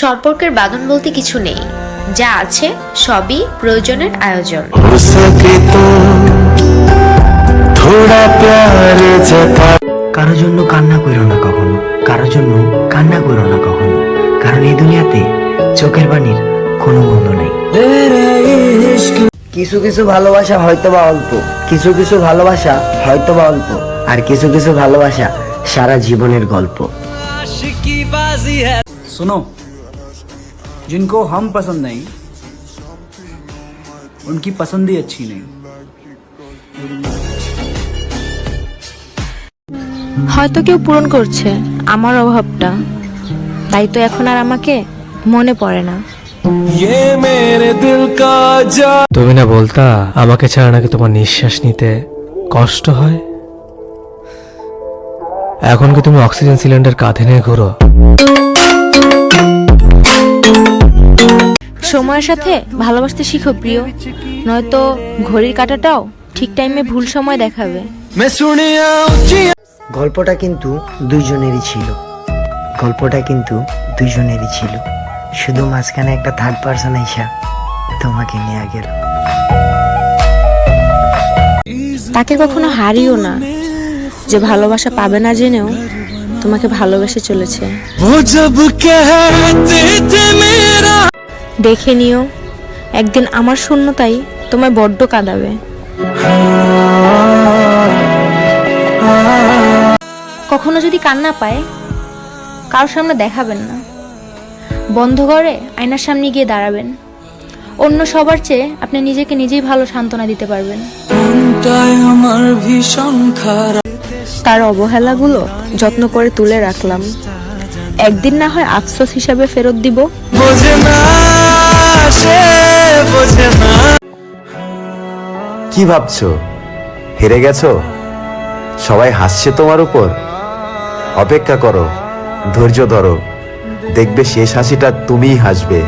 সম্পর্কের বাঁধন বলতে কিছু নেই। যা আছে সবই প্রয়োজনের আয়োজন। কারও জন্য কান্না করো না কখনো কারও জন্য কান্না করো না কখনো কারণ এই দুনিয়াতে চোখের বাণীর কোনো মূল্য নেই। কিছু কিছু ভালোবাসা হয়তো বা অল্প কিছু কিছু ভালোবাসা হয়তো বা অল্প আর কিছু কিছু ভালোবাসা সারা জীবনের গল্প। হ্যাঁ। শোনো जिनको हम पसंद नहीं उनकी पसंद ही अच्छी नहीं হয়তো কেউ পূরণ করছে আমার অভাবটা তাই তো এখন আর আমাকে মনে পড়ে না ये मेरे दिल का जा তুমি না বলতা আমাকে ছাড়া নাকি তোমার নিঃশ্বাস নিতে কষ্ট হয় এখন কি তুমি অক্সিজেন সিলিন্ডার কাঁধে নিয়ে ঘুরো সময়ের সাথে ভালোবাসতে শিখো প্রিয়। নয়তো ঘড়ির কাটাটাও ঠিক টাইমে ভুল সময় দেখাবে। গল্পটা কিন্তু দুজনেরই ছিল। গল্পটা কিন্তু দুজনেরই ছিল। শুধু মাঝখানে একটা থার্ড পার্সন আইসা তোমাকে নিয়ে গেল। তাকে কখনো হারিও না। যে ভালোবাসা পাবে না জেনেও তোমাকে ভালোবেসে চলেছে। দেখে নিও। একদিন আমার শূন্যতাই তোমায় বড্ড কাঁদাবে। কখনো যদি কান্না পায় কারোর সামনে দেখাবেন না। বন্ধ করে আয়নার সামনে গিয়ে দাঁড়াবেন। অন্য সবার চেয়ে আপনি নিজেকে নিজেই ভালো সান্ত্বনা দিতে পারবেন। আমার ভীষণ খারাপ তার অবহেলাগুলো যত্ন করে তুলে রাখলাম। একদিন না হয় আফসোস হিসাবে ফেরত দিব। না। কি ভাবছ? হেরে গেছো? সবাই হাসছে তোমার উপর? অপেক্ষা করো ধৈর্য ধরো। দেখবে শেষ হাসিটা তুমি হাসবে।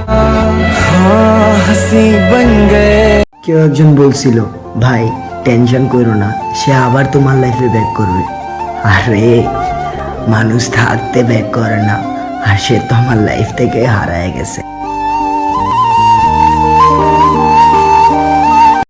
কেউ একজন বলছিল ভাই টেনশন করো না সে আবার তোমার লাইফে ব্যাক করবে। আরে মানুষ থাকতে ব্যাক করে না আর সে তো আমার লাইফ থেকে হারায় গেছে।